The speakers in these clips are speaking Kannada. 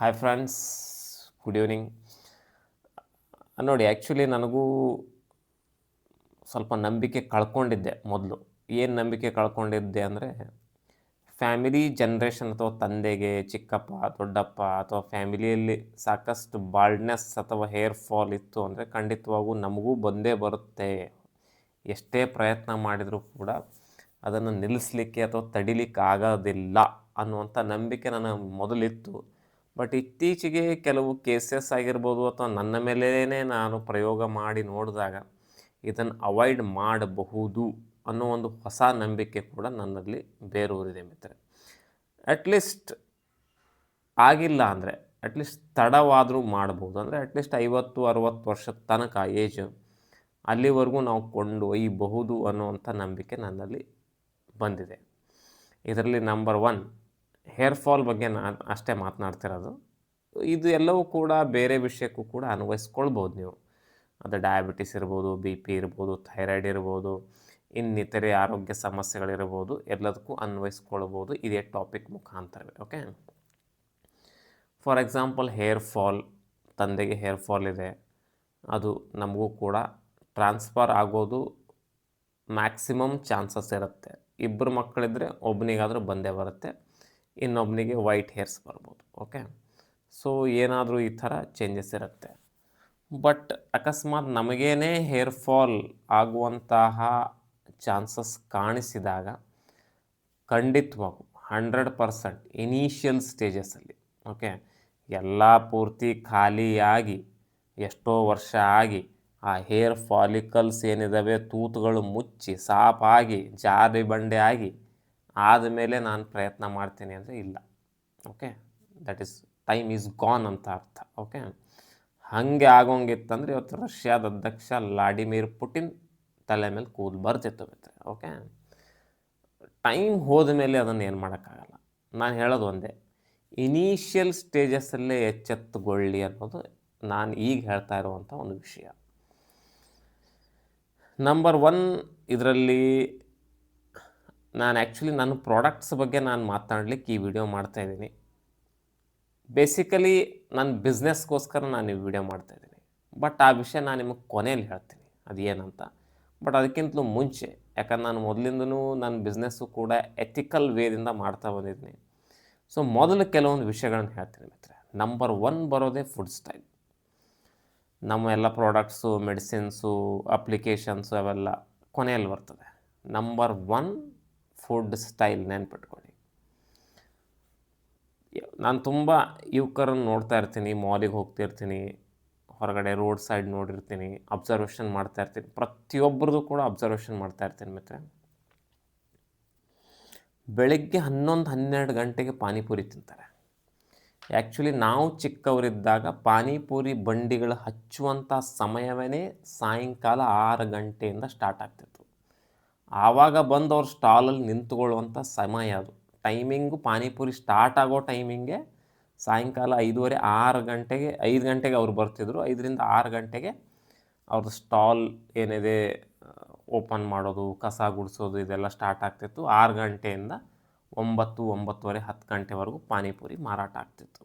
ಹಾಯ್ ಫ್ರೆಂಡ್ಸ್ ಗುಡ್ ಈವ್ನಿಂಗ್ ನೋಡಿ ಆ್ಯಕ್ಚುಲಿ ನನಗೂ ಸ್ವಲ್ಪ ನಂಬಿಕೆ ಕಳ್ಕೊಂಡಿದ್ದೆ ಮೊದಲು. ಏನು ನಂಬಿಕೆ ಕಳ್ಕೊಂಡಿದ್ದೆ ಅಂದರೆ ಫ್ಯಾಮಿಲಿ ಜನ್ರೇಷನ್ ಅಥವಾ ತಂದೆಗೆ, ಚಿಕ್ಕಪ್ಪ, ದೊಡ್ಡಪ್ಪ ಅಥವಾ ಫ್ಯಾಮಿಲಿಯಲ್ಲಿ ಸಾಕಷ್ಟು ಬಾಲ್ಡ್ನೆಸ್ ಅಥವಾ ಹೇರ್ ಫಾಲ್ ಇತ್ತು ಅಂದರೆ ಖಂಡಿತವಾಗೂ ನಮಗೂ ಬಂದೇ ಬರುತ್ತೆ. ಎಷ್ಟೇ ಪ್ರಯತ್ನ ಮಾಡಿದರೂ ಕೂಡ ಅದನ್ನು ನಿಲ್ಲಿಸಲಿಕ್ಕೆ ಅಥವಾ ತಡಿಲಿಕ್ಕೆ ಆಗೋದಿಲ್ಲ ಅನ್ನುವಂಥ ನಂಬಿಕೆ ನನ್ನ ಮೊದಲಿತ್ತು. ಬಟ್ ಇತ್ತೀಚೆಗೆ ಕೆಲವು ಕೇಸಸ್ ಆಗಿರ್ಬೋದು ಅಥವಾ ನನ್ನ ಮೇಲೇ ನಾನು ಪ್ರಯೋಗ ಮಾಡಿ ನೋಡಿದಾಗ ಇದನ್ನು ಅವಾಯ್ಡ್ ಮಾಡಬಹುದು ಅನ್ನೋ ಒಂದು ಹೊಸ ನಂಬಿಕೆ ಕೂಡ ನನ್ನಲ್ಲಿ ಬೇರೂರಿದೆ ಮಿತ್ರ ಅಟ್ಲೀಸ್ಟ್ ಆಗಿಲ್ಲ ಅಂದರೆ ಅಟ್ಲೀಸ್ಟ್ ತಡವಾದರೂ ಮಾಡ್ಬೋದು ಅಂದರೆ ಅಟ್ಲೀಸ್ಟ್ ಐವತ್ತು, ಅರುವತ್ತು ವರ್ಷದ ತನಕ ಏಜ್ ಅಲ್ಲಿವರೆಗೂ ನಾವು ಕೊಂಡೊಯ್ಯಬಹುದು ಅನ್ನುವಂಥ ನಂಬಿಕೆ ನನ್ನಲ್ಲಿ ಬಂದಿದೆ. ಇದರಲ್ಲಿ ನಂಬರ್ ಒನ್ ಹೇರ್ ಫಾಲ್ ಬಗ್ಗೆ ನಾನು ಅಷ್ಟೇ ಮಾತನಾಡ್ತಿರೋದು. ಇದು ಎಲ್ಲವೂ ಕೂಡ ಬೇರೆ ವಿಷಯಕ್ಕೂ ಕೂಡ ಅನ್ವಯಿಸ್ಕೊಳ್ಬೋದು ನೀವು. ಅದು ಡಯಾಬಿಟಿಸ್ ಇರ್ಬೋದು ಬಿ ಪಿ ಇರ್ಬೋದು ಥೈರಾಯ್ಡ್ ಇರ್ಬೋದು, ಇನ್ನಿತರೆ ಆರೋಗ್ಯ ಸಮಸ್ಯೆಗಳಿರ್ಬೋದು, ಎಲ್ಲದಕ್ಕೂ ಅನ್ವಯಿಸ್ಕೊಳ್ಬೋದು ಇದೇ ಟಾಪಿಕ್ ಮುಖಾಂತರವೇ okay for example hair fall ತಂದೆಗೆ ಹೇರ್ ಫಾಲ್ ಇದೆ. ಅದು ನಮಗೂ ಕೂಡ ಟ್ರಾನ್ಸ್ಫರ್ ಆಗೋದು ಮ್ಯಾಕ್ಸಿಮಮ್ ಚಾನ್ಸಸ್ ಇರುತ್ತೆ. ಇಬ್ಬರು ಮಕ್ಕಳಿದ್ದರೆ ಒಬ್ಬನಿಗಾದರೂ ಬಂದೇ ಬರುತ್ತೆ. ಇನ್ನೊಬ್ಬನಿಗೆ ವೈಟ್ ಹೇರ್ಸ್ ಬರ್ಬೋದು ಓಕೆ ಸೊ ಏನಾದರೂ ಈ ಥರ ಚೇಂಜಸ್ ಇರುತ್ತೆ. ಬಟ್ ಅಕಸ್ಮಾತ್ ನಮಗೇನೆ ಹೇರ್ ಫಾಲ್ ಆಗುವಂತಹ ಚಾನ್ಸಸ್ ಕಾಣಿಸಿದಾಗ ಖಂಡಿತವಾಗೂ ಹಂಡ್ರೆಡ್ ಪರ್ಸೆಂಟ್ ಇನಿಷಿಯಲ್ ಸ್ಟೇಜಸ್ಸಲ್ಲಿ ಓಕೆ ಎಲ್ಲ ಪೂರ್ತಿ ಖಾಲಿಯಾಗಿ, ಎಷ್ಟೋ ವರ್ಷ ಆಗಿ ಆ ಹೇರ್ ಫಾಲಿಕಲ್ಸ್ ಏನಿದ್ದಾವೆ ತೂತುಗಳು ಮುಚ್ಚಿ, ಸಾಪಾಗಿ ಜಾರಿ ಬಂಡೆ ಆಗಿ ಆದಮೇಲೆ ನಾನು ಪ್ರಯತ್ನ ಮಾಡ್ತೀನಿ ಅಂದರೆ ಇಲ್ಲ. Okay? That is time is gone ಅಂತ ಅರ್ಥ. ಓಕೆ? ಹಾಗೆ ಆಗೋಂಗಿತ್ತಂದ್ರೆ ಇವತ್ತು ರಷ್ಯಾದ ಅಧ್ಯಕ್ಷ ವ್ಲಾಡಿಮಿರ್ ಪುಟಿನ್ ತಲೆ ಮೇಲೆ ಕೂದಲು ಬರ್ತಿತ್ತು ಮಿತ್ರ ಓಕೆ? ಟೈಮ್ ಹೋದ ಮೇಲೆ ಅದನ್ನು ಏನು ಮಾಡೋಕ್ಕಾಗಲ್ಲ. ನಾನು ಹೇಳೋದು ಒಂದೇ. ಇನಿಷಿಯಲ್ ಸ್ಟೇಜಸ್ಸಲ್ಲೇ ಎಚ್ಚೆತ್ತುಗೊಳ್ಳಿ ಅನ್ನೋದು ನಾನು ಈಗ ಹೇಳ್ತಾ ಇರುವಂಥ ಒಂದು ವಿಷಯ. ನಂಬರ್ ಒನ್ ಇದರಲ್ಲಿ ನಾನು ಆ್ಯಕ್ಚುಲಿ ನನ್ನ ಪ್ರಾಡಕ್ಟ್ಸ್ ಬಗ್ಗೆ ನಾನು ಮಾತಾಡಲಿಕ್ಕೆ ಈ ವಿಡಿಯೋ ಮಾಡ್ತಾಯಿದ್ದೀನಿ ಬೇಸಿಕಲಿ ನನ್ನ ಬಿಸ್ನೆಸ್ಗೋಸ್ಕರ ನಾನು ಈ ವಿಡಿಯೋ ಮಾಡ್ತಾಯಿದ್ದೀನಿ ಬಟ್ ಆ ವಿಷಯ ನಾನು ನಿಮಗೆ ಕೊನೆಯಲ್ಲಿ ಹೇಳ್ತೀನಿ. ಅದು ಏನಂತ? ಬಟ್ ಅದಕ್ಕಿಂತಲೂ ಮುಂಚೆ, ಯಾಕಂದ್ರೆ ನಾನು ಮೊದಲಿಂದನೂ ನನ್ನ ಬಿಸ್ನೆಸ್ಸು ಕೂಡ ಎಥಿಕಲ್ ವೇದಿಂದ ಮಾಡ್ತಾ ಬಂದಿದ್ದೀನಿ. ಸೊ ಮೊದಲು ಕೆಲವೊಂದು ವಿಷಯಗಳನ್ನು ಹೇಳ್ತೀನಿ ಮಿತ್ರ ನಂಬರ್ ಒನ್ ಬರೋದೇ ಫುಡ್ ಸ್ಟೈಲ್ ನಮ್ಮ ಎಲ್ಲ ಪ್ರಾಡಕ್ಟ್ಸು ಮೆಡಿಸಿನ್ಸು ಅಪ್ಲಿಕೇಶನ್ಸು ಅವೆಲ್ಲ ಕೊನೆಯಲ್ಲಿ ಬರ್ತದೆ. ನಂಬರ್ ಒನ್ ಫುಡ್ ಸ್ಟೈಲ್ ನೆನ್ಪಿಟ್ಕೊಳ್ಳಿ ನಾನು ತುಂಬ ಯುವಕರನ್ನು ನೋಡ್ತಾ ಇರ್ತೀನಿ, ಮಾಲಿಗೆ ಹೋಗ್ತಿರ್ತೀನಿ ಹೊರಗಡೆ ರೋಡ್ ಸೈಡ್ ನೋಡಿರ್ತೀನಿ, ಅಬ್ಸರ್ವೇಷನ್ ಮಾಡ್ತಾ ಇರ್ತೀನಿ ಪ್ರತಿಯೊಬ್ಬರದು ಕೂಡ ಅಬ್ಸರ್ವೇಷನ್ ಮಾಡ್ತಾ ಇರ್ತೀನಿ ಮಿತ್ರ. ಬೆಳಗ್ಗೆ ಹನ್ನೊಂದು ಹನ್ನೆರಡು ಗಂಟೆಗೆ ಪಾನಿಪುರಿ ತಿಂತಾರೆ. ಆ್ಯಕ್ಚುಲಿ ನಾವು ಚಿಕ್ಕವರಿದ್ದಾಗ ಪಾನಿಪುರಿ ಬಂಡಿಗಳು ಹಚ್ಚುವಂಥ ಸಮಯವೇ ಸಾಯಂಕಾಲ ಆರು ಗಂಟೆಯಿಂದ ಸ್ಟಾರ್ಟ್ ಆಗ್ತಿತ್ತು. ಆವಾಗ ಬಂದು ಅವ್ರು ಸ್ಟಾಲಲ್ಲಿ ನಿಂತ್ಕೊಳ್ಳುವಂಥ ಸಮಯ ಅದು. ಟೈಮಿಂಗು ಪಾನಿಪುರಿ ಸ್ಟಾರ್ಟ್ ಆಗೋ ಟೈಮಿಂಗೆ ಸಾಯಂಕಾಲ ಐದೂವರೆ, ಆರು ಗಂಟೆಗೆ, ಐದು ಗಂಟೆಗೆ ಅವ್ರು ಬರ್ತಿದ್ರು. ಐದರಿಂದ ಆರು ಗಂಟೆಗೆ ಅವ್ರ ಸ್ಟಾಲ್ ಏನಿದೆ ಓಪನ್ ಮಾಡೋದು, ಕಸ ಗುಡಿಸೋದು ಇದೆಲ್ಲ ಸ್ಟಾರ್ಟ್ ಆಗ್ತಿತ್ತು. ಆರು ಗಂಟೆಯಿಂದ ಒಂಬತ್ತು, ಒಂಬತ್ತುವರೆ, ಹತ್ತು ಗಂಟೆವರೆಗೂ ಪಾನಿಪುರಿ ಮಾರಾಟ ಆಗ್ತಿತ್ತು.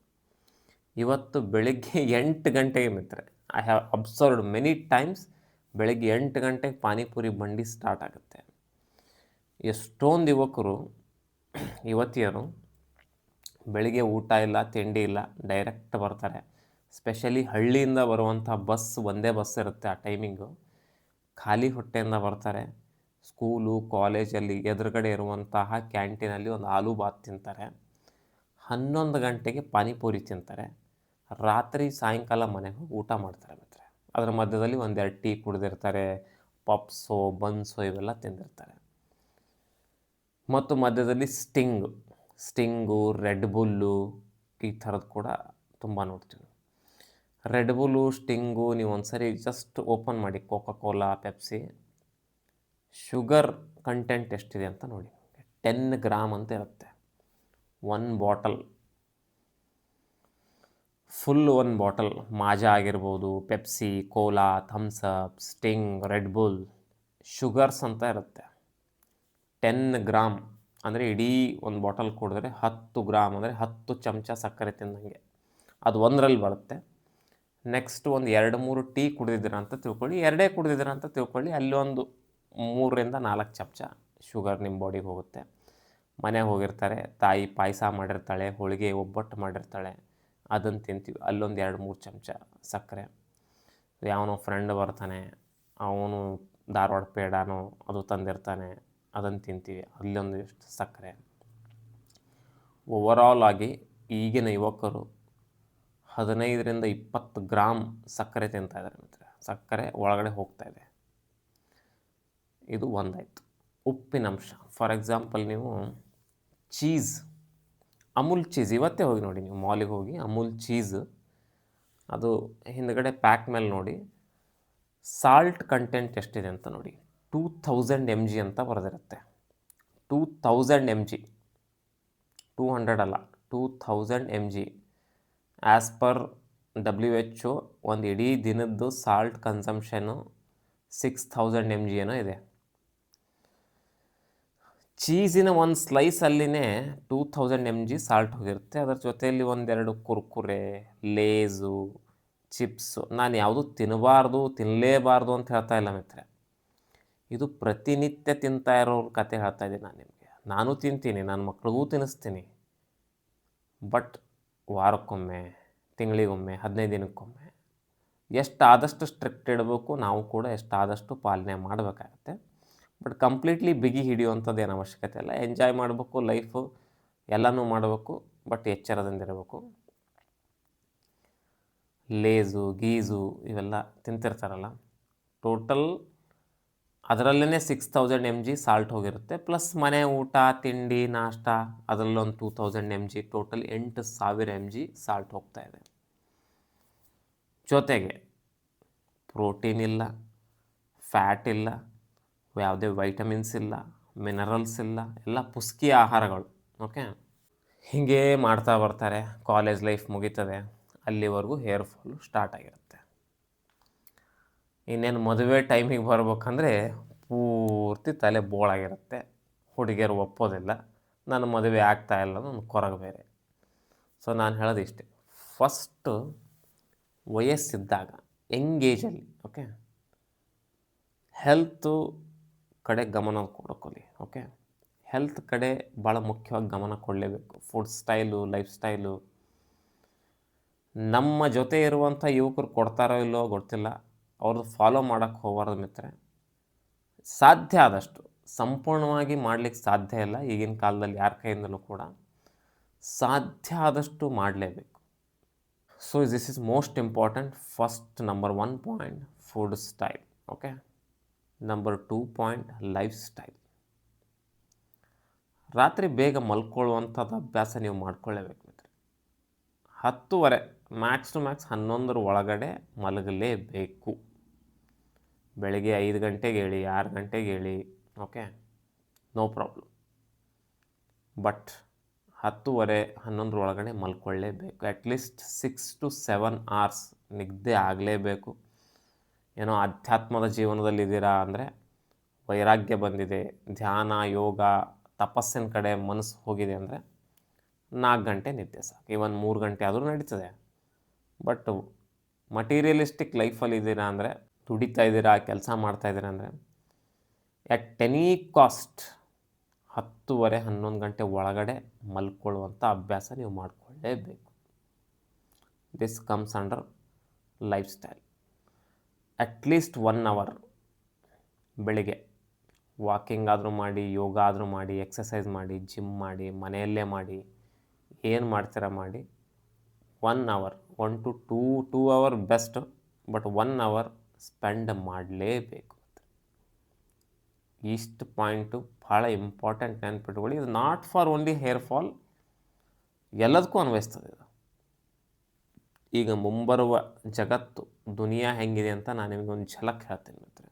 ಇವತ್ತು ಬೆಳಿಗ್ಗೆ ಎಂಟು ಗಂಟೆಗೆ ಮಿತ್ರ I have observed many times ಬೆಳಗ್ಗೆ ಎಂಟು ಗಂಟೆಗೆ ಪಾನಿಪುರಿ ಬಂಡಿ ಸ್ಟಾರ್ಟ್ ಆಗುತ್ತೆ. ಎಷ್ಟೊಂದು ಯುವಕರು ಯುವತಿಯರು ಬೆಳಿಗ್ಗೆ ಊಟ ಇಲ್ಲ, ತಿಂಡಿ ಇಲ್ಲ ಡೈರೆಕ್ಟ್ ಬರ್ತಾರೆ. ಸ್ಪೆಷಲಿ ಹಳ್ಳಿಯಿಂದ ಬರುವಂಥ ಬಸ್ ಒಂದೇ ಬಸ್ ಇರುತ್ತೆ ಆ ಟೈಮಿಂಗು ಖಾಲಿ ಹೊಟ್ಟೆಯಿಂದ ಬರ್ತಾರೆ. ಸ್ಕೂಲು ಕಾಲೇಜಲ್ಲಿ ಎದುರುಗಡೆ ಇರುವಂತಹ ಕ್ಯಾಂಟೀನಲ್ಲಿ ಒಂದು ಆಲೂ ಬಾತ್ ತಿಂತಾರೆ. ಹನ್ನೊಂದು ಗಂಟೆಗೆ ಪಾನಿಪುರಿ ತಿಂತಾರೆ. ರಾತ್ರಿ ಸಾಯಂಕಾಲ ಮನೆಗೆ ಊಟ ಮಾಡ್ತಾರೆ ಮಾತ್ರ. ಅದರ ಮಧ್ಯದಲ್ಲಿ ಒಂದೆರಡು ಟೀ ಕುಡಿದಿರ್ತಾರೆ. ಪಪ್ಸೋ ಬನ್ಸೋ ಇವೆಲ್ಲ ತಿಂದಿರ್ತಾರೆ. ಮತ್ತು ಮಧ್ಯದಲ್ಲಿ ಸ್ಟಿಂಗ್ ಸ್ಟಿಂಗು ರೆಡ್ ಬುಲ್ಲು ಈ ಥರದ್ದು ಕೂಡ ತುಂಬ ನೋಡ್ತೀವಿ. ರೆಡ್ ಬುಲ್ಲು ಸ್ಟಿಂಗು ನೀವು ಒಂದು ಸರಿ ಜಸ್ಟ್ ಓಪನ್ ಮಾಡಿ Coca Cola Pepsi sugar content ಎಷ್ಟಿದೆ ಅಂತ ನೋಡಿ. ಟೆನ್ ಗ್ರಾಮ್ ಅಂತ ಇರುತ್ತೆ. One bottle full one bottle Maaza ಆಗಿರ್ಬೋದು Pepsi cola Thums Up Sting Red Bull sugars ಅಂತ ಇರುತ್ತೆ. ಟೆನ್ ಗ್ರಾಮ್ ಅಂದರೆ ಇಡೀ ಒಂದು ಬಾಟಲ್ ಕುಡಿದ್ರೆ ಹತ್ತು ಗ್ರಾಮ್ ಅಂದರೆ ಹತ್ತು ಚಮಚ ಸಕ್ಕರೆ ತಿಂದಂಗೆ. ಅದು ಒಂದರಲ್ಲಿ ಬರುತ್ತೆ. ನೆಕ್ಸ್ಟ್ ಒಂದು ಎರಡು ಮೂರು ಟೀ ಕುಡಿದಿದ್ದೀರ ಅಂತ ತಿಳ್ಕೊಳ್ಳಿ. ಎರಡೇ ಕುಡಿದಿದ್ದೀರ ಅಂತ ತಿಳ್ಕೊಳ್ಳಿ. ಅಲ್ಲಿ ಒಂದು ಮೂರರಿಂದ ನಾಲ್ಕು ಚಮಚ ಶುಗರ್ ನಿಮ್ಮ ಬಾಡಿಗೆ ಹೋಗುತ್ತೆ. ಮನೆಗೆ ಹೋಗಿರ್ತಾರೆ, ತಾಯಿ ಪಾಯಸ ಮಾಡಿರ್ತಾಳೆ, ಹೋಳಿಗೆ ಒಬ್ಬಟ್ಟು ಮಾಡಿರ್ತಾಳೆ ಅದನ್ನು ತಿಂತೀವಿ. ಅಲ್ಲೊಂದು ಎರಡು ಮೂರು ಚಮಚ ಸಕ್ಕರೆ. ಯಾವನೋ ಫ್ರೆಂಡ್ ಬರ್ತಾನೆ, ಅವನು ಧಾರವಾಡ ಪೇಡಾನೋ ಅದು ತಂದಿರ್ತಾನೆ ಅದನ್ನು ತಿಂತೀವಿ. ಅಲ್ಲೊಂದು ಇಷ್ಟು ಸಕ್ಕರೆ. ಓವರಾಲ್ ಆಗಿ ಈಗಿನ ಯುವಕರು ಹದಿನೈದರಿಂದ ಇಪ್ಪತ್ತು ಗ್ರಾಮ್ ಸಕ್ಕರೆ ತಿಂತಾಯಿದ್ದಾರೆ ಮಿತ್ರ ಸಕ್ಕರೆ ಒಳಗಡೆ ಹೋಗ್ತಾ ಇದೆ. ಇದು ಒಂದಾಯಿತು. ಉಪ್ಪಿನಂಶ ಫಾರ್ ಎಕ್ಸಾಂಪಲ್ ನೀವು ಚೀಸ್ ಅಮೂಲ್ ಚೀಸ್ ಇವತ್ತೇ ಹೋಗಿ ನೋಡಿ ನೀವು ಮಾಲಿಗೆ ಹೋಗಿ ಅಮೂಲ್ ಚೀಸ್ ಅದು ಹಿಂದ್ಗಡೆ ಪ್ಯಾಕ್ ಮೇಲೆ ನೋಡಿ ಸಾಲ್ಟ್ ಕಂಟೆಂಟ್ ಎಷ್ಟಿದೆ ಅಂತ ನೋಡಿ. ಟೂ ಥೌಸಂಡ್ ಎಂ ಜಿ ಅಂತ ಬರೆದಿರುತ್ತೆ. Two thousand M G two hundred ಅಲ್ಲ. Two thousand M G as per W H ಒಂದು ಇಡೀ ದಿನದ್ದು salt consumption six thousand M G ಏನೋ ಇದೆ. ಚೀಸಿನ ಒಂದು ಸ್ಲೈಸಲ್ಲಿನೇ two thousand M G salt ಹೋಗಿರುತ್ತೆ. ಅದರ ಜೊತೆಯಲ್ಲಿ ಒಂದೆರಡು ಕುರ್ಕುರೆ, ಲೇಸು, ಚಿಪ್ಸು. ನಾನು ಯಾವುದು ತಿನ್ನಬಾರ್ದು ತಿನ್ನಲೇಬಾರ್ದು ಅಂತ ಹೇಳ್ತಾ ಇಲ್ಲ ಮಿತ್ರೆ ಇದು ಪ್ರತಿನಿತ್ಯ ತಿಂತಾ ಇರೋರ ಕತೆ ಹೇಳ್ತಾ ಇದ್ದೀನಿ ನಾನು ನಿಮಗೆ. ನಾನು ತಿಂತೀನಿ, ನನ್ನ ಮಕ್ಳಿಗೂ ತಿನ್ನಿಸ್ತೀನಿ. ಬಟ್ ವಾರಕ್ಕೊಮ್ಮೆ, ತಿಂಗಳಿಗೊಮ್ಮೆ, ಹದಿನೈದು ದಿನಕ್ಕೊಮ್ಮೆ ಎಷ್ಟಾದಷ್ಟು ಸ್ಟ್ರಿಕ್ಟ್ ಇಡಬೇಕು ನಾವು ಕೂಡ ಎಷ್ಟಾದಷ್ಟು ಪಾಲನೆ ಮಾಡಬೇಕಾಗತ್ತೆ. ಬಟ್ ಕಂಪ್ಲೀಟ್ಲಿ ಬಿಗಿ ಹಿಡಿಯುವಂಥದ್ದು ಏನು ಅವಶ್ಯಕತೆ ಇಲ್ಲ. ಎಂಜಾಯ್ ಮಾಡಬೇಕು, ಲೈಫು ಎಲ್ಲನೂ ಮಾಡಬೇಕು, ಬಟ್ ಎಚ್ಚರದಿಂದಿರಬೇಕು ಲೇಸು, ಗೀಸು ಇವೆಲ್ಲ ತಿಂತಿರ್ತಾರಲ್ಲ. ಟೋಟಲ್ ಅದರಲ್ಲೇ six thousand M G salt ಹೋಗಿರುತ್ತೆ ಪ್ಲಸ್ ಮನೆ ಊಟ, ತಿಂಡಿ, ನಾಷ್ಟ, ಅದರಲ್ಲೊಂದು two thousand M G total ಎಂಟು ಸಾವಿರ ಎಂ ಜಿ ಸಾಲ್ಟ್ ಹೋಗ್ತಾ ಇದೆ. ಜೊತೆಗೆ ಪ್ರೋಟೀನ್ ಇಲ್ಲ ಫ್ಯಾಟ್ ಇಲ್ಲ, ಯಾವುದೇ ವೈಟಮಿನ್ಸ್ ಇಲ್ಲ ಮಿನರಲ್ಸ್ ಇಲ್ಲ, ಎಲ್ಲ ಪುಸ್ಕಿ ಆಹಾರಗಳು ಓಕೆ ಹೀಗೇ ಮಾಡ್ತಾ ಬರ್ತಾರೆ ಕಾಲೇಜ್ ಲೈಫ್ ಮುಗೀತದೆ, ಅಲ್ಲಿವರೆಗೂ ಹೇರ್ ಫಾಲು ಸ್ಟಾರ್ಟ್ ಆಗಿರುತ್ತೆ. ಇನ್ನೇನು ಮದುವೆ ಟೈಮಿಗೆ ಬರ್ಬೇಕಂದ್ರೆ ಪೂರ್ತಿ ತಲೆ ಬೋಳಾಗಿರುತ್ತೆ. ಹುಡುಗಿಯರು ಒಪ್ಪೋದಿಲ್ಲ. ನನ್ನ ಮದುವೆ ಆಗ್ತಾ ಇಲ್ಲ ನನ್ನ ಕೊರಗ ಬೇರೆ. ಸೊ ನಾನು ಹೇಳೋದು ಇಷ್ಟೇ. ಫಸ್ಟು ವಯಸ್ಸಿದ್ದಾಗ ಎಂಗೇಜಲ್ಲಿ ಓಕೆ ಹೆಲ್ತು ಕಡೆ ಗಮನ ಕೊಡ್ಕೊಳ್ಳಿ ಓಕೆ ಹೆಲ್ತ್ ಕಡೆ ಭಾಳ ಮುಖ್ಯವಾಗಿ ಗಮನ ಕೊಡಲೇಬೇಕು. ಫುಡ್ ಸ್ಟೈಲು ಲೈಫ್ ಸ್ಟೈಲು ನಮ್ಮ ಜೊತೆ ಇರುವಂಥ ಯುವಕರು ಕೊಡ್ತಾರೋ ಇಲ್ಲೋ ಗೊತ್ತಿಲ್ಲ. ಅವ್ರದ್ದು ಫಾಲೋ ಮಾಡೋಕ್ಕೆ ಹೋಗಬಾರ್ದು ಮಿತ್ರೆ ಸಾಧ್ಯ ಆದಷ್ಟು, ಸಂಪೂರ್ಣವಾಗಿ ಮಾಡಲಿಕ್ಕೆ ಸಾಧ್ಯ ಇಲ್ಲ ಈಗಿನ ಕಾಲದಲ್ಲಿ ಯಾರ ಕೈಯಿಂದಲೂ ಕೂಡ. ಸಾಧ್ಯ ಆದಷ್ಟು ಮಾಡಲೇಬೇಕು. So this is most important first number one point food style okay number two point lifestyle ರಾತ್ರಿ ಬೇಗ ಮಲ್ಕೊಳ್ಳುವಂಥದ್ದು ಅಭ್ಯಾಸ ನೀವು ಮಾಡ್ಕೊಳ್ಳೇಬೇಕು ಮಿತ್ರ ಹತ್ತುವರೆ ಮ್ಯಾಕ್ಸ್ ಟು ಮ್ಯಾಕ್ಸ್ ಹನ್ನೊಂದರ ಒಳಗಡೆ ಮಲಗಲೇಬೇಕು ಬೆಳಗ್ಗೆ ಐದು ಗಂಟೆಗೆ ಹೇಳಿ ಆರು ಗಂಟೆಗೆ ಹೇಳಿ ಓಕೆ ನೋ ಪ್ರಾಬ್ಲಮ್ ಬಟ್ ಹತ್ತುವರೆ, ಹನ್ನೊಂದರ ಒಳಗಡೆ ಮಲ್ಕೊಳ್ಳೇಬೇಕು. At least six to seven hours ನಿದ್ದೆ ಆಗಲೇಬೇಕು. ಏನೋ ಅಧ್ಯಾತ್ಮದ ಜೀವನದಲ್ಲಿದ್ದೀರಾ ಅಂದರೆ ವೈರಾಗ್ಯ ಬಂದಿದೆ, ಧ್ಯಾನ, ಯೋಗ, ತಪಸ್ಸಿನ ಕಡೆ ಮನಸ್ಸು ಹೋಗಿದೆ ಅಂದರೆ ನಾಲ್ಕು ಗಂಟೆ ನಿದ್ದೆ ಸಾಕು. ಇವನ್ ಮೂರು ಗಂಟೆ ಆದರೂ ನಡೀತದೆ. ಬಟ್ ಮಟೀರಿಯಲಿಸ್ಟಿಕ್ ಲೈಫಲ್ಲಿ ಇದ್ದೀರಾ ಅಂದರೆ ದುಡಿತಾ ಇದ್ದೀರಾ, ಕೆಲಸ ಮಾಡ್ತಾ ಇದ್ದೀರಾ ಅಂದರೆ ಎಟ್ ಎನಿ ಕಾಸ್ಟ್ ಹತ್ತುವರೆ, ಹನ್ನೊಂದು ಗಂಟೆ ಒಳಗಡೆ ಮಲ್ಕೊಳ್ಳುವಂಥ ಅಭ್ಯಾಸ ನೀವು ಮಾಡಿಕೊಳ್ಳೇಬೇಕು. This comes under lifestyle at least one hour ಬೆಳಿಗ್ಗೆ ವಾಕಿಂಗ್ ಆದರೂ ಮಾಡಿ, ಯೋಗ ಆದರೂ ಮಾಡಿ ಎಕ್ಸಸೈಸ್ ಮಾಡಿ ಜಿಮ್ ಮಾಡಿ, ಮನೆಯಲ್ಲೇ ಮಾಡಿ, ಏನು ಮಾಡ್ತೀರಾ ಮಾಡಿ one hour one to two two hour best but one hour spend ಮಾಡಲೇಬೇಕು. ಇಷ್ಟು ಪಾಯಿಂಟು ಭಾಳ ಇಂಪಾರ್ಟೆಂಟ್ ನೆನ್ಪಿಟ್ಕೊಳ್ಳಿ. ಇದು not for only hair fall ಎಲ್ಲದಕ್ಕೂ ಅನ್ವಯಿಸ್ತದೆ ಇದು. ಈಗ ಮುಂಬರುವ ಜಗತ್ತು, ದುನಿಯಾ ಹೆಂಗಿದೆ ಅಂತ ನಾನು ನಿಮಗೊಂದು ಝಲಕ್ ಹೇಳ್ತೀನಿ ಮಿತ್ರ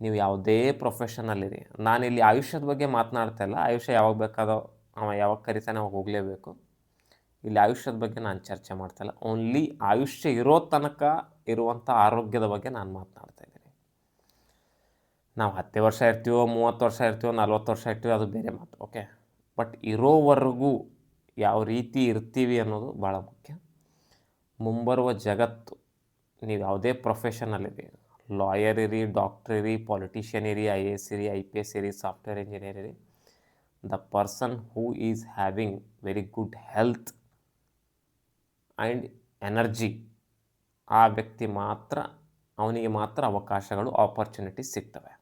ನೀವು ಯಾವುದೇ ಪ್ರೊಫೆಷನಲ್ಲಿರಿ ನಾನಿಲ್ಲಿ ಆಯುಷ್ಯದ ಬಗ್ಗೆ ಮಾತನಾಡ್ತಾ ಇಲ್ಲ. ಆಯುಷ್ಯ ಯಾವಾಗ ಬೇಕಾದೋ, ಅವ ಯಾವಾಗ ಕರಿತಾನೆ ಅವಾಗ ಹೋಗಲೇಬೇಕು. ಇಲ್ಲಿ ಆಯುಷ್ಯದ ಬಗ್ಗೆ ನಾನು ಚರ್ಚೆ ಮಾಡ್ತಾಯಿಲ್ಲ ಓನ್ಲಿ ಆಯುಷ್ಯ ಇರೋ ತನಕ ಇರುವಂಥ ಆರೋಗ್ಯದ ಬಗ್ಗೆ ನಾನು ಮಾತನಾಡ್ತಾ ಇದ್ದೀನಿ. ನಾವು ಹತ್ತೇ ವರ್ಷ ಇರ್ತೀವೋ, ಮೂವತ್ತು ವರ್ಷ ಇರ್ತೀವೋ, ನಲ್ವತ್ತು ವರ್ಷ ಇರ್ತೀವೋ, ಅದು ಬೇರೆ ಮಾತು ಓಕೆ ಬಟ್ ಇರೋವರೆಗೂ ಯಾವ ರೀತಿ ಇರ್ತೀವಿ ಅನ್ನೋದು ಭಾಳ ಮುಖ್ಯ. ಮುಂಬರುವ ಜಗತ್ತು, ನೀವು ಯಾವುದೇ ಪ್ರೊಫೆಷನಲ್ಲಿರಿ ಲಾಯರ್ ಇರಿ ಡಾಕ್ಟರ್ ಇರಿ ಪಾಲಿಟಿಷಿಯನ್ ಇರಿ ಐ ಎ ಎಸ್ ಇರಿ ಐ ಪಿ ಎಸ್ ಇರಿ ಸಾಫ್ಟ್ವೇರ್ ಇಂಜಿನಿಯರ್ ಇರಿ the person who is having very good health and energy. ಆ ವ್ಯಕ್ತಿ ಮಾತ್ರ, ಅವನಿಗೆ ಮಾತ್ರ ಅವಕಾಶಗಳು ಆಪರ್ಚುನಿಟಿ ಸಿಗ್ತವೆ.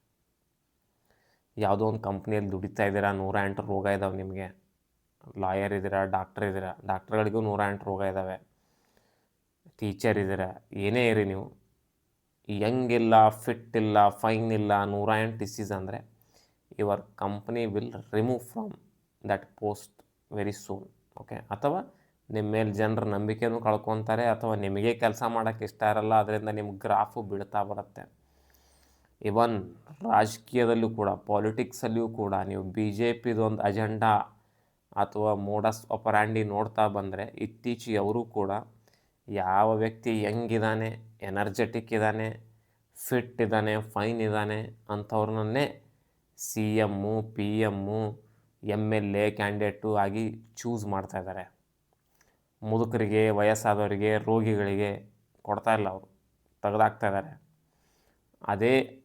ಯಾವುದೋ ಒಂದು ಕಂಪ್ನಿಯಲ್ಲಿ ದುಡಿತಾ ಇದ್ದೀರಾ, ನೂರ ಎಂಟು ರೋಗ ಇದ್ದಾವೆ ನಿಮಗೆ. ಲಾಯರ್ ಇದ್ದೀರಾ, ಡಾಕ್ಟರ್ ಇದ್ದೀರಾ, ಡಾಕ್ಟ್ರ್ಗಳಿಗೂ ನೂರ ಎಂಟು ರೋಗ ಇದ್ದಾವೆ ಟೀಚರ್ ಇದ್ದೀರಾ, ಏನೇ ಇರಿ ನೀವು. ಯಂಗ್ ಇಲ್ಲ, ಫಿಟ್ ಇಲ್ಲ, ಫೈನ್ ಇಲ್ಲ, ನೂರ ಎಂಟು ಡಿಸೀಸ್ ಅಂದರೆ, your company will remove from that post very soon, okay? ಅಥವಾ ನಿಮ್ಮ ಮೇಲೆ ಜನರ ನಂಬಿಕೆನೂ ಕಳ್ಕೊತಾರೆ ಅಥವಾ ನಿಮಗೆ ಕೆಲಸ ಮಾಡೋಕ್ಕೆ ಇಷ್ಟ ಇರಲ್ಲ ಅದರಿಂದ ನಿಮ್ಮ ಗ್ರಾಫು ಬೀಳ್ತಾ ಬರುತ್ತೆ. ಇವನ್ ರಾಜಕೀಯದಲ್ಲೂ ಕೂಡ ಪಾಲಿಟಿಕ್ಸಲ್ಲಿಯೂ ಕೂಡ ನೀವು ಬಿ ಜೆ ಪಿದೊಂದು ಅಜೆಂಡಾ ಅಥವಾ ಮೋಡಸ್ ಒಪರಾಂಡಿ ನೋಡ್ತಾ ಬಂದರೆ ಇತ್ತೀಚೆಗೆ ಅವರು ಕೂಡ ಯಾವ ವ್ಯಕ್ತಿ ಹೆಂಗಿದ್ದಾನೆ ಎನರ್ಜೆಟಿಕ್ ಇದ್ದಾನೆ ಫಿಟ್ ಇದ್ದಾನೆ ಫೈನ್ ಇದ್ದಾನೆ ಅಂಥವ್ರನ್ನೇ C M P M M L A candidate ಆಗಿ ಚೂಸ್ ಮಾಡ್ತಾ ಇದ್ದಾರೆ. ಮುದುಕರಿಗೆ, ವಯಸ್ಸಾದವರಿಗೆ, ರೋಗಿಗಳಿಗೆ ಕೊಡ್ತಾ ಇಲ್ಲ ಅವರು. ತೆಗೆದಾಕ್ತಾ ಇದ್ದಾರೆ ಅದೇ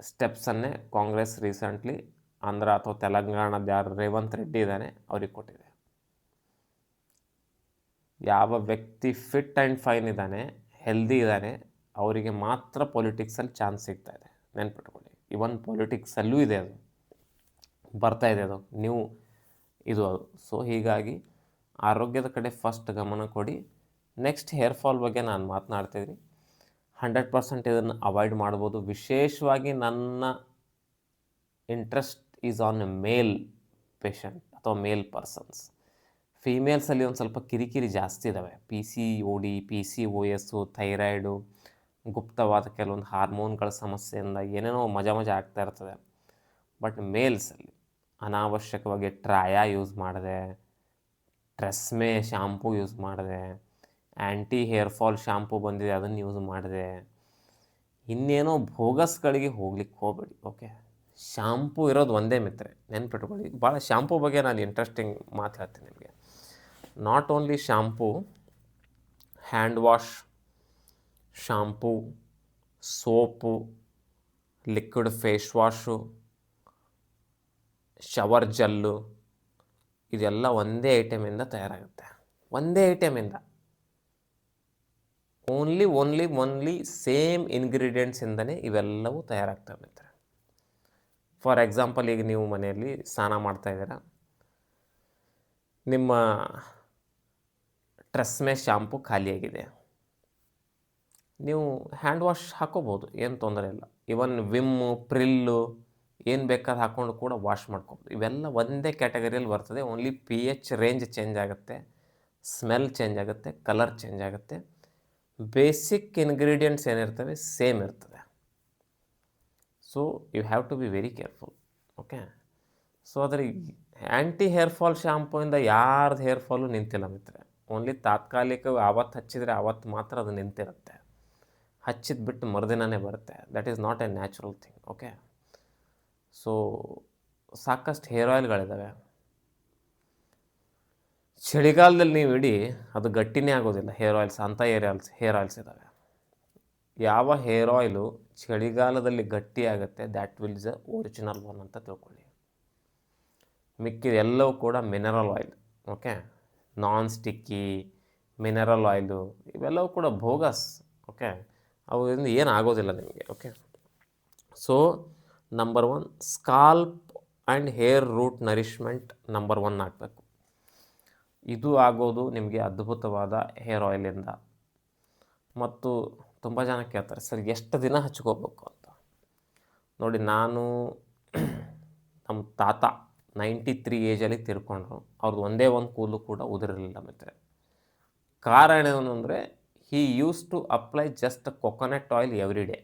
ಸ್ಟೆಪ್ಸನ್ನೇ ಕಾಂಗ್ರೆಸ್ ರೀಸೆಂಟ್ಲಿ ಆಂಧ್ರ ಅಥವಾ ತೆಲಂಗಾಣದ ಯಾರು ರೇವಂತ್ ರೆಡ್ಡಿ ಇದ್ದಾನೆ ಅವ್ರಿಗೆ ಕೊಟ್ಟಿದೆ. ಯಾವ ವ್ಯಕ್ತಿ ಫಿಟ್ ಆ್ಯಂಡ್ ಫೈನ್ ಇದ್ದಾನೆ, ಹೆಲ್ದಿ ಇದ್ದಾನೆ, ಅವರಿಗೆ ಮಾತ್ರ ಪೊಲಿಟಿಕ್ಸಲ್ಲಿ ಚಾನ್ಸ್ ಸಿಗ್ತಾ ಇದೆ. ನೆನ್ಪಿಟ್ಕೊಳ್ಳಿ. ಇವನ್ ಪೊಲಿಟಿಕ್ಸಲ್ಲೂ ಇದೆ ಅದು. ಬರ್ತಾ ಇದೆ ಅದು. ನೀವು ಇದು ಅದು. ಸೊ ಹೀಗಾಗಿ ಆರೋಗ್ಯದ ಕಡೆ ಫಸ್ಟ್ ಗಮನ ಕೊಡಿ. ನೆಕ್ಸ್ಟ್ ಹೇರ್ ಫಾಲ್ ಬಗ್ಗೆ ನಾನು ಮಾತನಾಡ್ತಿದ್ದೀನಿ ಹಂಡ್ರೆಡ್ ಪರ್ಸೆಂಟ್ ಇದನ್ನು ಅವಾಯ್ಡ್ ಮಾಡ್ಬೋದು. ವಿಶೇಷವಾಗಿ ನನ್ನ interest is on a male patient ಅಥವಾ ಮೇಲ್ ಪರ್ಸನ್ಸ್ ಫೀಮೇಲ್ಸಲ್ಲಿ ಒಂದು ಸ್ವಲ್ಪ ಕಿರಿಕಿರಿ ಜಾಸ್ತಿ ಇದ್ದಾವೆ P C O D P C O S thyroid ಗುಪ್ತವಾದ ಕೆಲವೊಂದು ಹಾರ್ಮೋನ್ಗಳ ಸಮಸ್ಯೆಯಿಂದ ಏನೇನೋ ಮಜಾ ಮಜಾ ಆಗ್ತಾ ಇರ್ತದೆ. ಬಟ್ ಮೇಲ್ಸಲ್ಲಿ ಅನಾವಶ್ಯಕವಾಗಿ ಟ್ರಾಯಾ ಯೂಸ್ ಮಾಡಿದೆ. ಟ್ರೆಸ್ಮೆ ಶಾಂಪೂ ಯೂಸ್ ಮಾಡಿದೆ. ಆ್ಯಂಟಿ ಹೇರ್ ಫಾಲ್ ಶಾಂಪೂ ಬಂದಿದೆ, ಅದನ್ನು ಯೂಸ್ ಮಾಡಿದೆ. ಇನ್ನೇನೋ ಭೋಗಸ್ಗಳಿಗೆ ಹೋಗ್ಲಿಕ್ಕೆ ಹೋಗಬೇಡಿ ಓಕೆ ಶಾಂಪೂ ಇರೋದು ಒಂದೇ ಮಿತ್ರೆ, ನೆನ್ಪಿಟ್ಕೊಳ್ಳಿ. ಭಾಳ ಶಾಂಪೂ ಬಗ್ಗೆ ನಾನು ಇಂಟ್ರೆಸ್ಟಿಂಗ್ ಮಾತು ಹೇಳ್ತೀನಿ ನಿಮಗೆ. Not only shampoo hand wash shampoo soap liquid face wash shower gel ಇದೆಲ್ಲ ಒಂದೇ ಐಟಮಿಂದ ತಯಾರಾಗುತ್ತೆ. ಒಂದೇ ಐಟಮಿಂದ ಓನ್ಲಿ ಓನ್ಲಿ ಓನ್ಲಿ ಸೇಮ್ ಇಂಗ್ರೀಡಿಯೆಂಟ್ಸಿಂದನೇ ಇವೆಲ್ಲವೂ ತಯಾರಾಗ್ತವೆ ಮಿತ್ರ ಫಾರ್ ಎಕ್ಸಾಂಪಲ್ ಈಗ ನೀವು ಮನೆಯಲ್ಲಿ ಸ್ನಾನ ಮಾಡ್ತಾ ಇದ್ದೀರಾ. ನಿಮ್ಮ ಟ್ರೆಸ್ಮೆ ಶಾಂಪು ಖಾಲಿಯಾಗಿದೆ. ನೀವು ಹ್ಯಾಂಡ್ ವಾಶ್ ಹಾಕೋಬೋದು, ಏನು ತೊಂದರೆ ಇಲ್ಲ. ಇವನ್ ವಿಮ್ಮು ಪ್ರಿಲ್ಲು ಏನು ಬೇಕಾದ ಹಾಕ್ಕೊಂಡು ಕೂಡ ವಾಶ್ ಮಾಡ್ಕೊಬೋದು. ಇವೆಲ್ಲ ಒಂದೇ ಕ್ಯಾಟಗರಿಯಲ್ಲಿ ಬರ್ತದೆ. Only P H range change ಆಗುತ್ತೆ ಸ್ಮೆಲ್ ಚೇಂಜ್ ಆಗುತ್ತೆ ಕಲರ್ ಚೇಂಜ್ ಆಗುತ್ತೆ. ಬೇಸಿಕ್ ಇನ್ಗ್ರೀಡಿಯೆಂಟ್ಸ್ ಏನಿರ್ತವೆ ಸೇಮ್ ಇರ್ತದೆ. So you have to be very careful okay so ಅದರ ಆ್ಯಂಟಿ ಹೇರ್ ಫಾಲ್ ಶ್ಯಾಂಪೂಯಿಂದ ಯಾರ್ದು ಹೇರ್ ಫಾಲು ನಿಂತಿಲ್ಲ ಮಿತ್ರೆ ಓನ್ಲಿ ತಾತ್ಕಾಲಿಕ ಆವತ್ತು ಹಚ್ಚಿದರೆ ಆವತ್ತು ಮಾತ್ರ ಅದು ನಿಂತಿರುತ್ತೆ. ಹಚ್ಚಿದ ಬಿಟ್ಟು ಮರುದಿನನೇ ಬರುತ್ತೆ. That is not a natural thing okay so ಸಾಕಷ್ಟು ಹೇರ್ ಆಯಿಲ್ಗಳಿದ್ದಾವೆ ಚಳಿಗಾಲದಲ್ಲಿ ನೀವು ಇಡೀ ಅದು ಗಟ್ಟಿನೇ ಆಗೋದಿಲ್ಲ ಹೇರ್ ಆಯಿಲ್ಸ್ ಅಂಥ ಹೇರ್ ಆಯಿಲ್ಸ್ ಹೇರ್ ಆಯಿಲ್ಸ್ ಇದ್ದಾವೆ ಯಾವ ಹೇರ್ ಆಯಿಲು ಚಳಿಗಾಲದಲ್ಲಿ ಗಟ್ಟಿ ಆಗುತ್ತೆ that will is a original one ಅಂತ ತಿಳ್ಕೊಳ್ಳಿ. ಮಿಕ್ಕಿದೆಲ್ಲವೂ ಕೂಡ mineral oil okay non sticky mineral oil ಇವೆಲ್ಲವೂ ಕೂಡ ಭೋಗಸ್ ಓಕೆ ಅವರಿಂದ ಏನು ಆಗೋದಿಲ್ಲ ನಿಮಗೆ okay so number one, scalp and hair root nourishment number one ಆಗಬೇಕು. ಇದು ಆಗೋದು ನಿಮಗೆ ಅದ್ಭುತವಾದ ಹೇರ್ ಆಯಿಲಿಂದ. ಮತ್ತು ತುಂಬ ಜನ ಕೇಳ್ತಾರೆ, ಸರ್, ಎಷ್ಟು ದಿನ ಹಚ್ಕೋಬೇಕು ಅಂತ? ನೋಡಿ, ನಾನು ನಮ್ಮ ತಾತ ನೈಂಟಿ ತ್ರೀ ಏಜಲ್ಲಿ ತಿರ್ಕೊಂಡ್ರು. ಅವ್ರದ್ದು ಒಂದೇ ಒಂದು ಕೂದಲು ಕೂಡ ಉದುರಿರಲಿಲ್ಲ ಮಿತ್ರ. ಕಾರಣ ಏನು ಅಂದರೆ he used to apply just coconut oil every day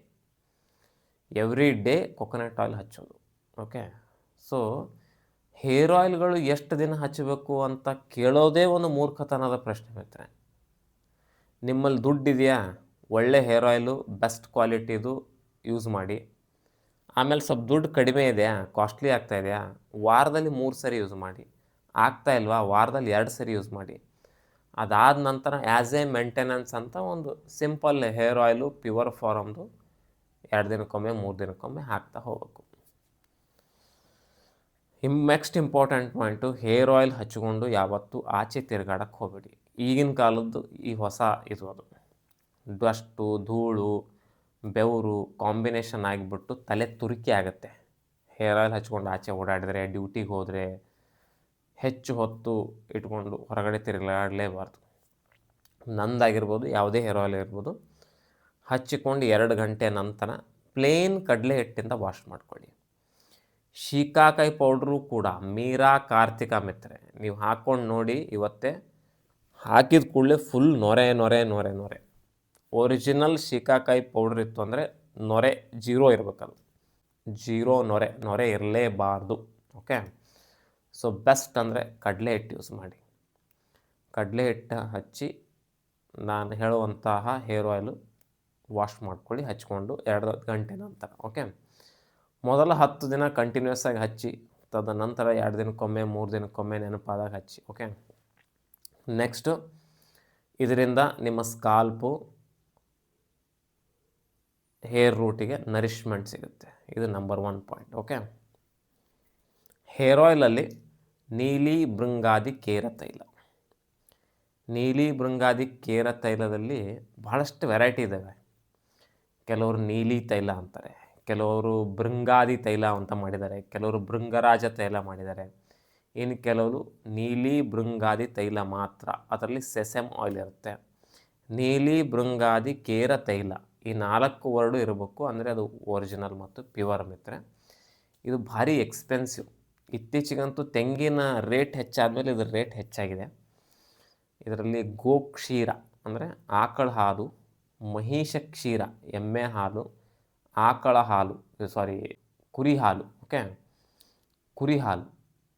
every day coconut oil ಹಚ್ಚೋದು. ಓಕೆ ಸೊ ಹೇರ್ ಆಯಿಲ್ಗಳು ಎಷ್ಟು ದಿನ ಹಚ್ಚಬೇಕು ಅಂತ ಕೇಳೋದೇ ಒಂದು ಮೂರ್ಖತನದ ಪ್ರಶ್ನೆ ಮಿತ್ರೆ ನಿಮ್ಮಲ್ಲಿ ದುಡ್ಡಿದೆಯಾ ಒಳ್ಳೆ ಹೇರ್ ಆಯಿಲು ಬೆಸ್ಟ್ ಕ್ವಾಲಿಟಿದು ಯೂಸ್ ಮಾಡಿ. ಆಮೇಲೆ ಸ್ವಲ್ಪ ದುಡ್ಡು ಕಡಿಮೆ ಇದೆಯಾ? ಕಾಸ್ಟ್ಲಿ ಆಗ್ತಾ ಇದೆಯಾ? ವಾರದಲ್ಲಿ ಮೂರು ಸರಿ ಯೂಸ್ ಮಾಡಿ. ಆಗ್ತಾ ಇಲ್ವಾ? ವಾರದಲ್ಲಿ ಎರಡು ಸರಿ ಯೂಸ್ ಮಾಡಿ. ಅದಾದ ನಂತರ ಆ್ಯಸ್ ಎ ಮೇಂಟೆನೆನ್ಸ್ ಅಂತ ಒಂದು ಸಿಂಪಲ್ ಹೇರ್ ಆಯಿಲು ಪ್ಯೂರ್ ಫಾರಮ್ದು ಎರಡು ದಿನಕ್ಕೊಮ್ಮೆ, ಮೂರು ದಿನಕ್ಕೊಮ್ಮೆ ಹಾಕ್ತಾ ಹೋಗಬೇಕು. ಇಮ್ next important point hair oil ಹಚ್ಕೊಂಡು ಯಾವತ್ತೂ ಆಚೆ ತಿರುಗಾಡಕ್ಕೆ ಹೋಗಬೇಡಿ. ಈಗಿನ ಕಾಲದ್ದು ಈ ಹೊಸ ಇದು ಅದು. ಡಸ್ಟು ಧೂಳು, ಬೆವರು ಕಾಂಬಿನೇಷನ್ ಆಗಿಬಿಟ್ಟು ತಲೆ ತುರುಕಿ ಆಗುತ್ತೆ. ಹೇರ್ ಆಯಿಲ್ ಹಚ್ಕೊಂಡು ಆಚೆ ಓಡಾಡಿದರೆ ಡ್ಯೂಟಿಗೆ ಹೋದರೆ ಹೆಚ್ಚು ಹೊತ್ತು ಇಟ್ಕೊಂಡು ಹೊರಗಡೆ ತಿರುಗಾಡಲೇಬಾರ್ದು. ನಂದಾಗಿರ್ಬೋದು, ಯಾವುದೇ ಹೇರ್ ಆಯಿಲ್ ಇರ್ಬೋದು ಹಚ್ಚಿಕೊಂಡು ಎರಡು ಗಂಟೆ ನಂತರ ಪ್ಲೇನ್ ಕಡಲೆ ಹಿಟ್ಟಿಂದ ವಾಶ್ ಮಾಡ್ಕೊಳ್ಳಿ. ಶೀಕಾಕಾಯಿ ಪೌಡ್ರು ಕೂಡ, ಮೀರಾ, ಕಾರ್ತಿಕ ಮಿತ್ರೆ, ನೀವು ಹಾಕ್ಕೊಂಡು ನೋಡಿ ಇವತ್ತೇ ಹಾಕಿದ ಕೂಡಲೇ ಫುಲ್ ನೊರೆ ನೊರೆ ನೊರೆ ನೊರೆ. ಒರಿಜಿನಲ್ ಶೀಕಾಕಾಯಿ ಪೌಡ್ರ್ ಇತ್ತು ಅಂದರೆ ನೊರೆ, ಜೀರೋ ಇರಬೇಕಲ್ಲ ಜೀರೋ, ನೊರೆ ನೊರೆ ಇರಲೇಬಾರ್ದು ಓಕೆ ಸೊ ಬೆಸ್ಟ್ ಅಂದರೆ ಕಡಲೆ ಹಿಟ್ಟು ಯೂಸ್ ಮಾಡಿ. ಕಡಲೆ ಹಿಟ್ಟು ಹಚ್ಚಿ ನಾನು ಹೇಳುವಂತಹ ಹೇರ್ ಆಯಿಲು ವಾಶ್ ಮಾಡ್ಕೊಳ್ಳಿ, ಹಚ್ಕೊಂಡು ಎರಡು ಗಂಟೆ ನಂತರ ಓಕೆ ಮೊದಲ ಹತ್ತು ದಿನ ಕಂಟಿನ್ಯೂಸ್ ಆಗಿ ಹಚ್ಚಿ, ತದನಂತರ ಎರಡು ದಿನಕ್ಕೊಮ್ಮೆ, ಮೂರು ದಿನಕ್ಕೊಮ್ಮೆ ನೆನಪಾದಾಗ ಹಚ್ಚಿ ಓಕೆ ನೆಕ್ಸ್ಟು ಇದರಿಂದ ನಿಮ್ಮ ಸ್ಕಾಲ್ಪು ಹೇರ್ ರೂಟಿಗೆ ನರಿಷ್ಮೆಂಟ್ ಸಿಗುತ್ತೆ. ಇದು number one point okay hair ಆಯಿಲಲ್ಲಿ ನೀಲಿ ಭೃಂಗಾದಿ ಕೇರ ತೈಲ. ನೀಲಿ ಭೃಂಗಾದಿ ಕೇರ ತೈಲದಲ್ಲಿ ಬಹಳಷ್ಟು ವೆರೈಟಿ ಇದ್ದಾವೆ ಕೆಲವರು ನೀಲಿ ತೈಲ ಅಂತಾರೆ, ಕೆಲವರು ಭೃಂಗಾದಿ ತೈಲ ಅಂತ ಮಾಡಿದ್ದಾರೆ, ಕೆಲವರು ಭೃಂಗರಾಜ ತೈಲ ಮಾಡಿದ್ದಾರೆ. ಇನ್ನು ಕೆಲವರು ನೀಲಿ ಭೃಂಗಾದಿ ತೈಲ ಮಾತ್ರ, ಅದರಲ್ಲಿ ಸೆಸೆಮ್ ಆಯಿಲ್ ಇರುತ್ತೆ. ನೀಲಿ ಭೃಂಗಾದಿ ಕೇರ ತೈಲ ಈ ನಾಲ್ಕು ವರ್ಡು ಇರಬೇಕು ಅಂದರೆ ಅದು ಒರಿಜಿನಲ್ ಮತ್ತು ಪ್ಯೂರ್ ಮಿತ್ರೆ. ಇದು ಭಾರಿ ಎಕ್ಸ್ಪೆನ್ಸಿವ್. ಇತ್ತೀಚೆಗಂತೂ ತೆಂಗಿನ ರೇಟ್ ಹೆಚ್ಚಾದಮೇಲೆ ಇದ್ರ ರೇಟ್ ಹೆಚ್ಚಾಗಿದೆ. ಇದರಲ್ಲಿ ಗೋಕ್ಷೀರ ಅಂದರೆ ಆಕಳ ಹಾಲು ಮಹಿಷ ಕ್ಷೀರ, ಎಮ್ಮೆ ಹಾಲು, ಆಕಳ ಹಾಲು ಸಾರಿ ಕುರಿ ಹಾಲು ಓಕೆ ಕುರಿ ಹಾಲು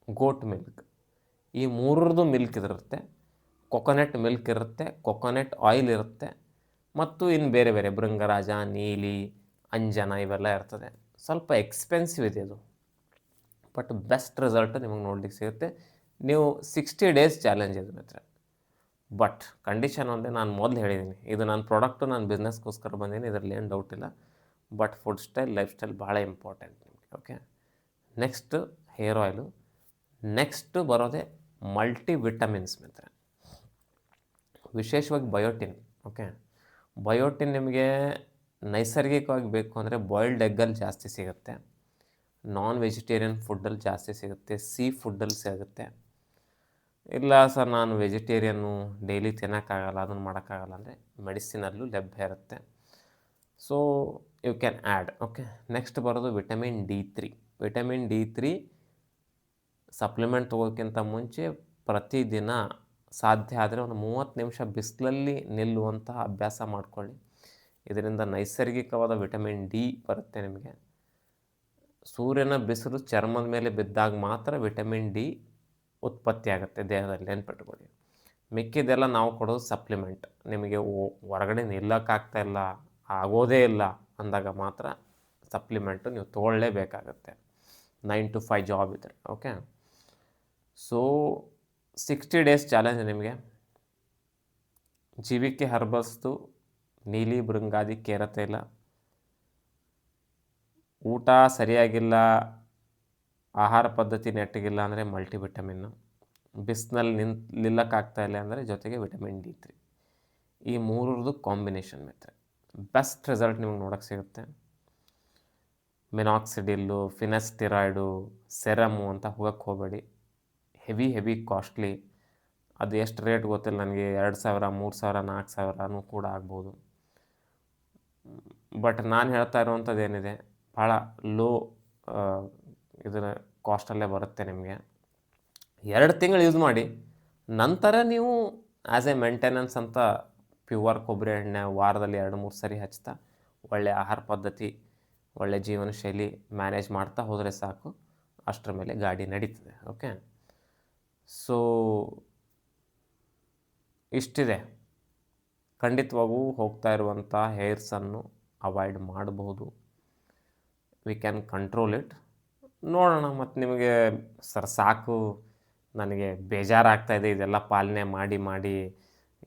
ಗೋಟ್ ಮಿಲ್ಕ್ ಈ ಮೂರರದು ಮಿಲ್ಕ್ ಇದಿರುತ್ತೆ. ಕೊಕೊನೆಟ್ ಮಿಲ್ಕ್ ಇರುತ್ತೆ ಕೊಕೊನೆಟ್ ಆಯಿಲ್ ಇರುತ್ತೆ, ಮತ್ತು ಇನ್ನು ಬೇರೆ ಬೇರೆ ಭೃಂಗರಾಜ ನೀಲಿ, ಅಂಜನ ಇವೆಲ್ಲ ಇರ್ತದೆ. ಸ್ವಲ್ಪ ಎಕ್ಸ್ಪೆನ್ಸಿವ್ ಇದೆ ಅದು. ಬಟ್ ಬೆಸ್ಟ್ ರಿಸಲ್ಟ್ ನಿಮಗೆ ನೋಡ್ಲಿಕ್ಕೆ ಸಿಗುತ್ತೆ. ನೀವು ಸಿಕ್ಸ್ಟಿ ಡೇಸ್ ಚಾಲೆಂಜ್ ಇದೆ ಮಾತ್ರ ಬಟ್ ಕಂಡೀಷನ್ ಒಂದೇ ನಾನು ಮೊದಲು ಹೇಳಿದ್ದೀನಿ ಇದು ನನ್ನ ಪ್ರಾಡಕ್ಟು ನಾನು ಬಿಸ್ನೆಸ್ಗೋಸ್ಕರ ಬಂದೀನಿ, ಇದರಲ್ಲಿ ಏನು ಡೌಟ್ ಇಲ್ಲ. But food style life style ಭಾಳ important okay next hair oil next ಬರೋದೇ ಮಲ್ಟಿ ವಿಟಮಿನ್ಸ್ ಮಿತ್ರ. ವಿಶೇಷವಾಗಿ ಬಯೋಟಿನ್ ಓಕೆ ಬಯೋಟಿನ್ ನಿಮಗೆ ನೈಸರ್ಗಿಕವಾಗಿ ಬೇಕು ಅಂದರೆ ಬಾಯ್ಲ್ಡ್ ಎಗ್ಗಲ್ಲಿ ಜಾಸ್ತಿ ಸಿಗುತ್ತೆ. ನಾನ್ ವೆಜಿಟೇರಿಯನ್ ಫುಡ್ಡಲ್ಲಿ ಜಾಸ್ತಿ ಸಿಗುತ್ತೆ ಸೀ ಫುಡ್ಡಲ್ಲಿ ಸಿಗುತ್ತೆ. ಇಲ್ಲ ಸರ್, ನಾನು ವೆಜಿಟೇರಿಯನ್ನು ಡೈಲಿ ತಿನ್ನೋಕ್ಕಾಗಲ್ಲ, ಅದನ್ನು ಮಾಡೋಕ್ಕಾಗಲ್ಲ ಅಂದರೆ ಮೆಡಿಸಿನಲ್ಲೂ ಲಭ್ಯ ಇರುತ್ತೆ. So you can add okay next ಬರೋದು vitamin D three. Vitamin D three supplement ತೊಗೋಕ್ಕಿಂತ ಮುಂಚೆ ಪ್ರತಿದಿನ ಸಾಧ್ಯ ಆದರೆ ಒಂದು ಮೂವತ್ತು ನಿಮಿಷ ಬಿಸಿಲಲ್ಲಿ ನಿಲ್ಲುವಂತಹ ಅಭ್ಯಾಸ ಮಾಡಿಕೊಳ್ಳಿ. ಇದರಿಂದ ನೈಸರ್ಗಿಕವಾದ ವಿಟಮಿನ್ ಡಿ ಬರುತ್ತೆ ನಿಮಗೆ. ಸೂರ್ಯನ ಬಿಸಿಲು ಚರ್ಮದ ಮೇಲೆ ಬಿದ್ದಾಗ ಮಾತ್ರ ವಿಟಮಿನ್ ಡಿ ಉತ್ಪತ್ತಿ ಆಗುತ್ತೆ ದೇಹದಲ್ಲಿ ನೆನ್ಪಿಟ್ಕೊಳ್ಳಿ ಮಿಕ್ಕಿದೆಲ್ಲ ನಾವು ಕೊಡೋದು ಸಪ್ಲಿಮೆಂಟ್ ನಿಮಗೆ ಹೊರಗಡೆ ನಿಲ್ಲೋಕ್ಕಾಗ್ತಾ ಇಲ್ಲ, ಆಗೋದೇ ಇಲ್ಲ ಅಂದಾಗ ಮಾತ್ರ ಸಪ್ಲಿಮೆಂಟು ನೀವು ತೊಗೊಳ್ಳೇಬೇಕಾಗತ್ತೆ. ನೈನ್ ಟು ಫೈವ್ ಜಾಬ್ ಇದ್ದರೆ okay so sixty days challenge ನಿಮಗೆ. ಜೀವಿಕೆ ಹರ್ಬಲ್ಸ್ದು ನೀಲಿ ಬೃಂಗಾದಿ ಕೇರ ಇಲ್ಲ. ಊಟ ಸರಿಯಾಗಿಲ್ಲ ಆಹಾರ ಪದ್ಧತಿ ನೆಟ್ಟಗಿಲ್ಲ ಅಂದರೆ ಮಲ್ಟಿವಿಟಮಿನ್ನು ಬಿಸಿನಲ್ಲಿ ನಿಂತು ನಿಲ್ಲಕ್ಕಾಗ್ತಾ ಇಲ್ಲ ಅಂದರೆ ಜೊತೆಗೆ ವಿಟಮಿನ್ ಡಿ ತ್ರೀ ಈ ಮೂರರದು ಕಾಂಬಿನೇಷನ್ ಮೆತ್ರೆ ಬೆಸ್ಟ್ ರಿಸಲ್ಟ್ ನಿಮಗೆ ನೋಡೋಕ್ಕೆ ಸಿಗುತ್ತೆ. ಮಿನಾಕ್ಸಿಡಿಲ್ಲು ಫಿನೆಸ್ಟಿರಾಯ್ಡು ಸೆರಮು ಅಂತ ಹೋಗಕ್ಕೆ ಹೋಗಬೇಡಿ. ಹೆವಿ ಹೆವಿ ಕಾಸ್ಟ್ಲಿ ಅದು ಎಷ್ಟು ರೇಟ್ ಗೊತ್ತಿಲ್ಲ ನನಗೆ. ಎರಡು ಸಾವಿರ, ಮೂರು ಸಾವಿರ ನಾಲ್ಕು ಸಾವಿರನೂ ಕೂಡ ಆಗ್ಬೋದು. ಬಟ್ ನಾನು ಹೇಳ್ತಾ ಇರುವಂಥದ್ದು ಏನಿದೆ ಭಾಳ ಲೋ ಇದರ ಕಾಸ್ಟಲ್ಲೇ ಬರುತ್ತೆ ನಿಮಗೆ. ಎರಡು ತಿಂಗಳು ಯೂಸ್ ಮಾಡಿ, ನಂತರ ನೀವು ಆ್ಯಸ್ ಎ ಮೇಂಟೆನೆನ್ಸ್ ಅಂತ ಪ್ಯೂವರ್ ಕೊಬ್ಬರಿ ಎಣ್ಣೆ ವಾರದಲ್ಲಿ ಎರಡು, ಮೂರು ಸರಿ ಹಚ್ತಾ ಒಳ್ಳೆಯ ಆಹಾರ ಪದ್ಧತಿ ಒಳ್ಳೆಯ ಜೀವನ ಶೈಲಿ ಮ್ಯಾನೇಜ್ ಮಾಡ್ತಾ ಹೋದರೆ ಸಾಕು. ಅಷ್ಟರ ಮೇಲೆ ಗಾಡಿ ನಡೀತದೆ ಓಕೆ ಸೊ ಇಷ್ಟಿದೆ. ಖಂಡಿತವಾಗೂ ಹೋಗ್ತಾ ಇರುವಂಥ ಹೇರ್ಸನ್ನು ಅವಾಯ್ಡ್ ಮಾಡಬಹುದು. ವಿ ಕ್ಯಾನ್ ಕಂಟ್ರೋಲ್ ಇಟ್ ನೋಡೋಣ ಮತ್ತು ನಿಮಗೆ ಸರ್ ಸಾಕು. ನನಗೆ ಬೇಜಾರಾಗ್ತಾ ಇದೆ ಇದೆಲ್ಲ ಪಾಲನೆ ಮಾಡಿ ಮಾಡಿ.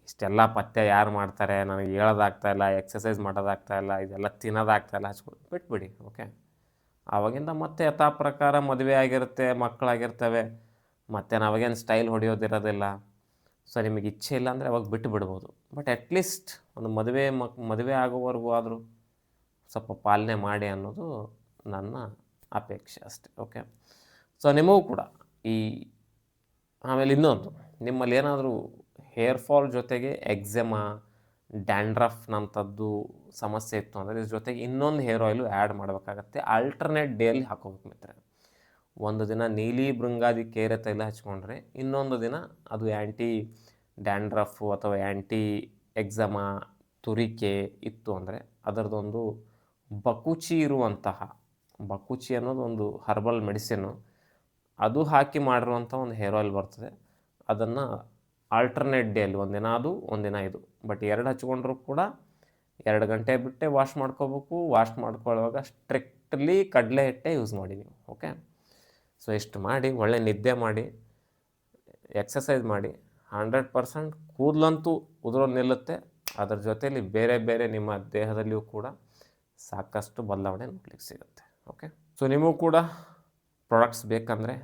ಇಷ್ಟೆಲ್ಲ ಪಥ್ಯ ಯಾರು ಮಾಡ್ತಾರೆ? ನನಗೆ ಹೇಳೋದಾಗ್ತಾ ಇಲ್ಲ ಎಕ್ಸಸೈಸ್ ಮಾಡೋದಾಗ್ತಾ ಇಲ್ಲ, ಇದೆಲ್ಲ ತಿನ್ನೋದಾಗ್ತಾ ಇಲ್ಲ ಹಚ್ಕೊಂಡು ಬಿಟ್ಬಿಡಿ ಓಕೆ ಆವಾಗಿಂದ ಮತ್ತೆ ಯಥಾ ಪ್ರಕಾರ ಮದುವೆ ಆಗಿರುತ್ತೆ, ಮಕ್ಕಳಾಗಿರ್ತವೆ. ಮತ್ತು ನಾವಾಗೇನು ಸ್ಟೈಲ್ ಹೊಡೆಯೋದಿರೋದಿಲ್ಲ. ಸೊ ನಿಮಗೆ ಇಚ್ಛೆ ಇಲ್ಲ ಅಂದರೆ ಅವಾಗ ಬಿಟ್ಟು ಬಿಡ್ಬೋದು. ಬಟ್ ಅಟ್ಲೀಸ್ಟ್ ಒಂದು ಮದುವೆ ಮಕ್, ಮದುವೆ ಆಗೋವರೆಗೂ ಆದರೂ ಸ್ವಲ್ಪ ಪಾಲನೆ ಮಾಡಿ ಅನ್ನೋದು ನನ್ನ ಅಪೇಕ್ಷೆ ಅಷ್ಟೆ ಓಕೆ ಸೊ ನಿಮಗೂ ಕೂಡ ಈ, ಆಮೇಲೆ ಇನ್ನೊಂದು, ನಿಮ್ಮಲ್ಲಿ ಏನಾದರೂ ಹೇರ್ ಫಾಲ್ ಜೊತೆಗೆ ಎಕ್ಸೆಮಾ ಡ್ಯಾಂಡ್ರಫ್ನಂಥದ್ದು ಸಮಸ್ಯೆ ಇತ್ತು ಅಂದರೆ ಇದ್ರ ಜೊತೆಗೆ ಇನ್ನೊಂದು ಹೇರ್ ಆಯಿಲು ಆ್ಯಡ್ ಮಾಡಬೇಕಾಗತ್ತೆ. ಆಲ್ಟರ್ನೇಟ್ ಡೇಯಲ್ಲಿ ಹಾಕೋಬೇಕು ಮಿತ್ರ ಒಂದು ದಿನ ನೀಲಿ ಬೃಂಗಾದಿ ಕೇರೆ ತೈಲ ಹಚ್ಕೊಂಡ್ರೆ ಇನ್ನೊಂದು ದಿನ ಅದು ಆ್ಯಂಟಿ ಡ್ಯಾಂಡ್ರಫು ಅಥವಾ ಆ್ಯಂಟಿ ಎಕ್ಸಮಾ ತುರಿಕೆ ಇತ್ತು ಅಂದರೆ ಅದರದೊಂದು ಬಕುಚಿ ಇರುವಂತಹ ಬಕುಚಿ ಅನ್ನೋದು ಒಂದು ಹರ್ಬಲ್ ಮೆಡಿಸಿನು ಅದು ಹಾಕಿ ಮಾಡಿರುವಂಥ ಒಂದು ಹೇರ್ ಆಯಿಲ್ ಬರ್ತದೆ. ಅದನ್ನು ಆಲ್ಟರ್ನೇಟ್ ಡೇಲಿ ಒಂದಿನ ಅದು, ಒಂದಿನ ಇದು. ಬಟ್ ಎರಡು ಹಚ್ಕೊಂಡ್ರೂ ಕೂಡ ಎರಡು ಗಂಟೆ ಬಿಟ್ಟೆ ವಾಶ್ ಮಾಡ್ಕೋಬೇಕು. ವಾಶ್ ಮಾಡ್ಕೊಳ್ಳುವಾಗ ಸ್ಟ್ರಿಕ್ಟ್ಲಿ ಕಡಲೆ ಹಿಟ್ಟೆ ಯೂಸ್ ಮಾಡಿ ನೀವು ಓಕೆ ಸೊ ಇಷ್ಟು ಮಾಡಿ, ಒಳ್ಳೆ ನಿದ್ದೆ ಮಾಡಿ ಎಕ್ಸಸೈಸ್ ಮಾಡಿ ಹಂಡ್ರೆಡ್ ಪರ್ಸೆಂಟ್ ಕೂದಲಂತೂ ಉದುರೋದು ನಿಲ್ಲುತ್ತೆ. ಅದರ ಜೊತೆಯಲ್ಲಿ ಬೇರೆ ಬೇರೆ ನಿಮ್ಮ ದೇಹದಲ್ಲಿಯೂ ಕೂಡ ಸಾಕಷ್ಟು ಬದಲಾವಣೆ ನೋಡ್ಲಿಕ್ಕೆ ಸಿಗುತ್ತೆ. ಓಕೆ ಸೊ ನಿಮಗೂ ಕೂಡ ಪ್ರಾಡಕ್ಟ್ಸ್ ಬೇಕಂದರೆ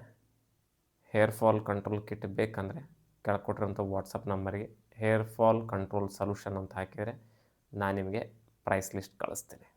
ಹೇರ್ ಫಾಲ್ ಕಂಟ್ರೋಲ್ ಕಿಟ್ ಬೇಕಂದರೆ ಕೆಳಕೊಟ್ಟಿರೋಂಥ ವಾಟ್ಸಪ್ ನಂಬರ್ಗೆ ಹೇರ್ ಫಾಲ್ ಕಂಟ್ರೋಲ್ ಸೊಲ್ಯೂಷನ್ ಅಂತ ಹಾಕಿದರೆ ನಾನು ನಿಮಗೆ ಪ್ರೈಸ್ ಲಿಸ್ಟ್ ಕಳಿಸ್ತೀನಿ.